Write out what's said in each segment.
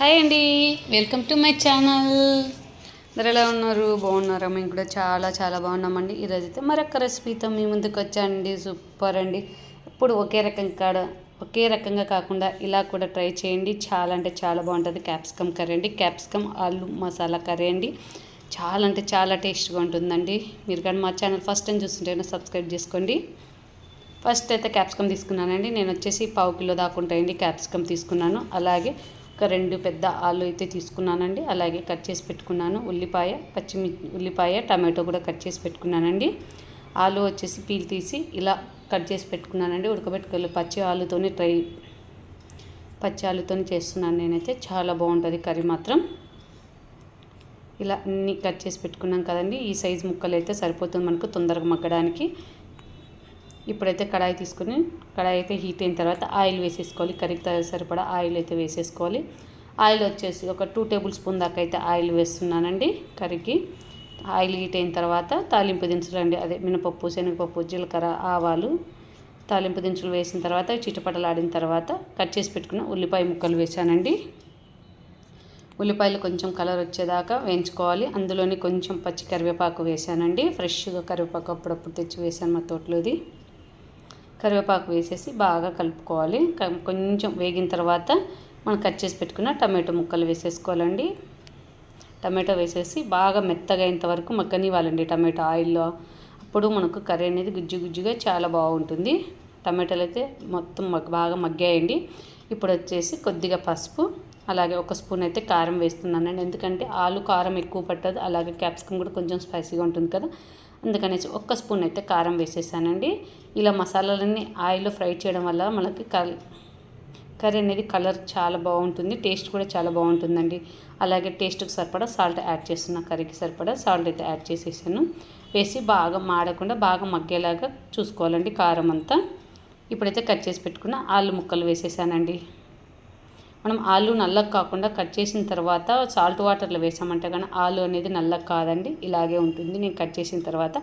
Hi అండి. Welcome to my channel. అందరు ఎలా ఉన్నారు? బాగున్నారా? మేము కూడా చాలా చాలా బాగున్నామండి. ఈరోజు అయితే మరొక రెసిపీతో మీ ముందుకు వచ్చానండి. సూపర్ అండి. ఎప్పుడు ఒకే రకం కాడ ఒకే రకంగా కాకుండా ఇలా కూడా ట్రై చేయండి. చాలా అంటే చాలా బాగుంటుంది. క్యాప్సికమ్ కర్రీ అండి. క్యాప్సికమ్ ఆలు మసాలా కర్రీ అండి. చాలా అంటే చాలా టేస్ట్గా ఉంటుందండి. మీరు కానీ మా ఛానల్ ఫస్ట్ టైం చూస్తుంటే సబ్స్క్రైబ్ చేసుకోండి. ఫస్ట్ అయితే క్యాప్సికమ్ తీసుకున్నానండి. నేను వచ్చేసి పావు కిలో దాకా ఉంటాయండి. క్యాప్సికమ్ తీసుకున్నాను. అలాగే ఒక రెండు పెద్ద ఆలు అయితే తీసుకున్నానండి. అలాగే కట్ చేసి పెట్టుకున్నాను. ఉల్లిపాయ పచ్చిమిర్చి ఉల్లిపాయ టమాటో కూడా కట్ చేసి పెట్టుకున్నానండి. ఆలు వచ్చేసి పీల్ తీసి ఇలా కట్ చేసి పెట్టుకున్నానండి. ఉడకబెట్టుకోవాలి పచ్చి ఆలుతోనే ట్రై పచ్చి ఆలుతోనే చేస్తున్నాను నేనైతే. చాలా బాగుంటుంది కర్రీ మాత్రం. ఇలా అన్ని కట్ చేసి పెట్టుకున్నాం కదండి. ఈ సైజు ముక్కలు అయితే సరిపోతుంది మనకు తొందరగా మగ్గడానికి. ఇప్పుడైతే కడాయి తీసుకుని కడాయి అయితే హీట్ అయిన తర్వాత ఆయిల్ వేసేసుకోవాలి. కర్రీకి సరిపడా ఆయిల్ అయితే వేసేసుకోవాలి. ఆయిల్ వచ్చేసి ఒక టూ టేబుల్ స్పూన్ దాకా అయితే ఆయిల్ వేస్తున్నానండి కర్రీకి. ఆయిల్ హీట్ అయిన తర్వాత తాలింపు దినుసులు అండి అదే మినపప్పు శనగపప్పు జీలకర్ర ఆవాలు తాలింపు దినుసులు వేసిన తర్వాత చిటపటలాడిన తర్వాత కట్ చేసి పెట్టుకున్న ఉల్లిపాయ ముక్కలు వేసానండి ఉల్లిపాయలు కొంచెం కలర్ వచ్చేదాకా వేయించుకోవాలి. అందులోని కొంచెం పచ్చి కరివేపాకు వేసానండి ఫ్రెష్గా కరివేపాకు అప్పుడప్పుడు తెచ్చి వేసాను మా తోటలోది. కరివేపాకు వేసేసి బాగా కలుపుకోవాలి. క- కొంచెం వేగిన తర్వాత మనం కట్ చేసి పెట్టుకున్న టమాటో ముక్కలు వేసేసుకోవాలండి. టమాటో వేసేసి బాగా మెత్తగా అయినంత వరకు మగ్గనివ్వాలండి టమాటో ఆయిల్లో. అప్పుడు మనకు కర్రీ అనేది గుజ్జు గుజ్జుగా చాలా బాగుంటుంది. టమాటాలు అయితే మొత్తం మగ్ బాగా మగ్గాయండి. ఇప్పుడు వచ్చేసి కొద్దిగా పసుపు అలాగే ఒక స్పూన్ అయితే కారం వేస్తున్నానండి. ఎందుకంటే ఆలు కారం ఎక్కువ పట్టదు అలాగే క్యాప్సికమ్ కూడా కొంచెం స్పైసీగా ఉంటుంది కదా. అందుకనేసి ఒక్క స్పూన్ అయితే కారం వేసేసానండి. ఇలా మసాలాలన్నీ ఆయిల్లో ఫ్రై చేయడం వల్ల మనకి కల్ కర్రీ అనేది కలర్ చాలా బాగుంటుంది టేస్ట్ కూడా చాలా బాగుంటుందండి. అలాగే టేస్ట్కి సరిపడా సాల్ట్ యాడ్ చేస్తున్నా కర్రీకి సరిపడా సాల్ట్ అయితే యాడ్ చేసేసాను. వేసి బాగా మాడకుండా బాగా మగ్గేలాగా చూసుకోవాలండి కారం అంతా. ఇప్పుడైతే కట్ చేసి పెట్టుకున్న ఆలు ముక్కలు వేసేసానండి. మనం ఆలు నల్లగా కాకుండా కట్ చేసిన తర్వాత సాల్ట్ వాటర్లో వేసామంటే కానీ ఆలు అనేది నల్లగా కాదండి ఇలాగే ఉంటుంది. నేను కట్ చేసిన తర్వాత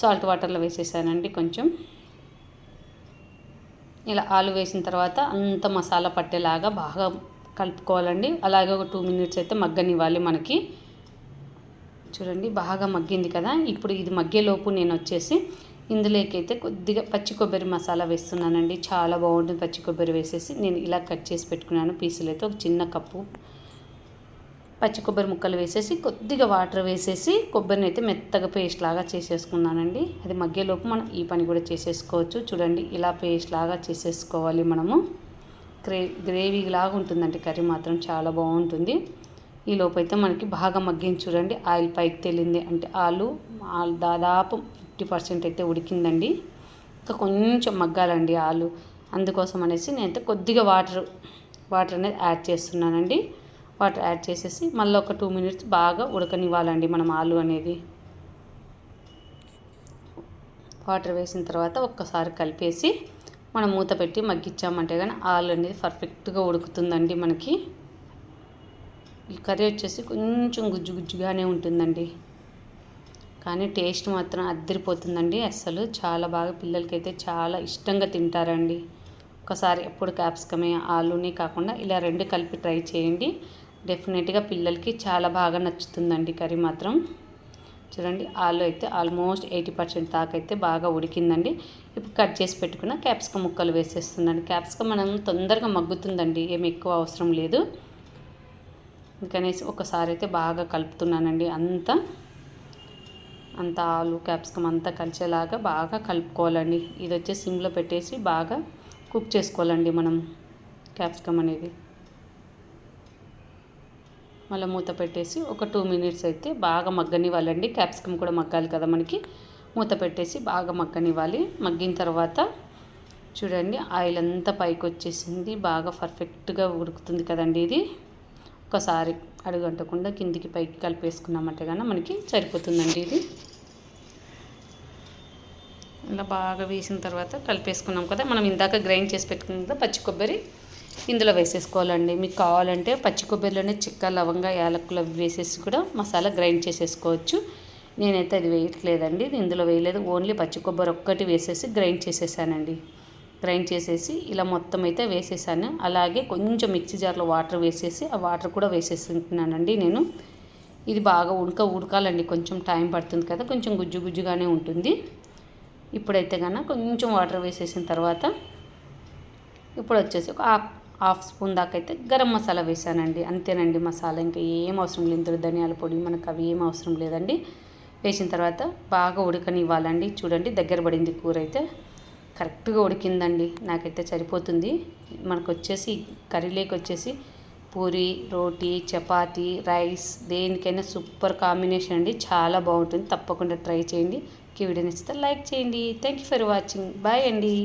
సాల్ట్ వాటర్లో వేసేసానండి కొంచెం. ఇలా ఆలు వేసిన తర్వాత అంత మసాలా పట్టేలాగా బాగా కలుపుకోవాలండి. అలాగే ఒక టూ మినిట్స్ అయితే మగ్గనివ్వాలి మనకి. చూడండి బాగా మగ్గింది కదా. ఇప్పుడు ఇది మగ్గేలోపు నేను వచ్చేసి ఇందులోకి అయితే కొద్దిగా పచ్చి కొబ్బరి మసాలా వేస్తున్నానండి. చాలా బాగుంటుంది పచ్చి కొబ్బరి వేసేసి. నేను ఇలా కట్ చేసి పెట్టుకున్నాను పీసులు అయితే. ఒక చిన్న కప్పు పచ్చి కొబ్బరి ముక్కలు వేసేసి కొద్దిగా వాటర్ వేసేసి కొబ్బరిని అయితే మెత్తగా పేస్ట్ లాగా చేసేసుకున్నానండి. అది మగ్గేలోపు మనం ఈ పని కూడా చేసేసుకోవచ్చు. చూడండి ఇలా పేస్ట్ లాగా చేసేసుకోవాలి మనము. గ్రే గ్రేవీ లాగా ఉంటుందండి కర్రీ మాత్రం. చాలా బాగుంటుంది. ఈ లోపు అయితే మనకి బాగా మగ్గించి చూడండి. ఆయిల్ పైకి తేలింది. అంటే ఆలు ఆలు దాదాపు ఫిఫ్టీ పర్సెంట్ అయితే ఉడికిందండి. ఇంకా కొంచెం మగ్గాలండి ఆలు. అందుకోసం అనేసి నేనైతే కొద్దిగా వాటర్ వాటర్ అనేది యాడ్ చేస్తున్నానండి. వాటర్ యాడ్ చేసేసి మళ్ళీ ఒక టూ మినిట్స్ బాగా ఉడకనివ్వాలండి మనం ఆలు అనేది. వాటర్ వేసిన తర్వాత ఒక్కసారి కలిపేసి మనం మూత పెట్టి మగ్గించామంటే కానీ ఆలు అనేది పర్ఫెక్ట్గా ఉడుకుతుందండి మనకి. ఈ కర్రీ వచ్చేసి కొంచెం గుజ్జు గుజ్జుగానే ఉంటుందండి. కానీ టేస్ట్ మాత్రం అద్దరిపోతుందండి అస్సలు చాలా బాగా పిల్లలకైతే చాలా ఇష్టంగా తింటారండి. ఒకసారి ఎప్పుడు క్యాప్సికమే ఆలూనే కాకుండా ఇలా రెండు కలిపి ట్రై చేయండి. డెఫినెట్గా పిల్లలకి చాలా బాగా నచ్చుతుందండి కర్రీ మాత్రం. చూడండి ఆలు అయితే ఆల్మోస్ట్ ఎయిటీ పర్సెంట్ దాకైతే బాగా ఉడికిందండి. ఇప్పుడు కట్ చేసి పెట్టుకున్న క్యాప్సికమ్ ముక్కలు వేసేస్తుందండి క్యాప్సికమ్ మనం తొందరగా మగ్గుతుందండి ఏమి ఎక్కువ అవసరం లేదు. ఇంకనేసి ఒకసారి అయితే బాగా కలుపుతున్నానండి అంతా. అంతా ఆలు క్యాప్సికమ్ అంతా కలిసేలాగా బాగా కలుపుకోవాలండి. ఇది వచ్చి సిమ్లో పెట్టేసి బాగా కుక్ చేసుకోవాలండి మనం క్యాప్సికమ్ అనేది. మళ్ళీ మూత పెట్టేసి ఒక టూ మినిట్స్ అయితే బాగా మగ్గనివ్వాలండి. క్యాప్సికమ్ కూడా మగ్గాలి కదా మనకి. మూత పెట్టేసి బాగా మగ్గనివ్వాలి. మగ్గిన తర్వాత చూడండి ఆయిల్ అంతా పైకి వచ్చేసింది. బాగా పర్ఫెక్ట్గా ఉడుకుతుంది కదండి ఇది. ఒకసారి అడుగంటకుండా కిందికి పైకి కలిపేసుకున్నామంటే కానీ మనకి సరిపోతుందండి ఇది. ఇలా బాగా వేసిన తర్వాత కలిపేసుకున్నాం కదా మనం ఇందాక గ్రైండ్ చేసి పెట్టుకున్నాం కదా పచ్చి కొబ్బరి. ఇందులో వేసేసుకోవాలండి. మీకు కావాలంటే పచ్చి కొబ్బరిలోనే చిక్క లవంగా యాలకులు అవి వేసేసి కూడా మసాలా గ్రైండ్ చేసేసుకోవచ్చు. నేనైతే అది వేయట్లేదండి. ఇందులో వేయలేదు. ఓన్లీ పచ్చి కొబ్బరి ఒక్కటి వేసేసి గ్రైండ్ చేసేసానండి. గ్రైండ్ చేసేసి ఇలా మొత్తం అయితే వేసేసాను. అలాగే కొంచెం మిక్సీ జార్లో వాటర్ వేసేసి ఆ వాటర్ కూడా వేసేసుకుంటున్నానండి నేను. ఇది బాగా ఉడక ఉడకాలండి. కొంచెం టైం పడుతుంది కదా కొంచెం గుజ్జు గుజ్జుగానే ఉంటుంది. ఇప్పుడైతే కన్నా కొంచెం వాటర్ వేసేసిన తర్వాత ఇప్పుడు వచ్చేసి ఒక హాఫ్ హాఫ్ స్పూన్ దాకా అయితే గరం మసాలా వేసానండి. అంతేనండి మసాలా. ఇంకా ఏం అవసరం లేదు. ఇందులో ధనియాల పొడి మనకు అవి ఏం అవసరం లేదండి. వేసిన తర్వాత బాగా ఉడకనివ్వాలండి. చూడండి దగ్గర పడింది కూర అయితే కరెక్ట్గా ఉడికిందండి. నాకైతే సరిపోతుంది. మనకు వచ్చేసి కర్రీలోకి వచ్చేసి పూరి రోటీ చపాతీ రైస్ దేనికైనా సూపర్ కాంబినేషన్ అండి. చాలా బాగుంటుంది. తప్పకుండా ట్రై చేయండి. వీడియో నచ్చితే లైక్ చేయండి. Thank you for watching bye అండి.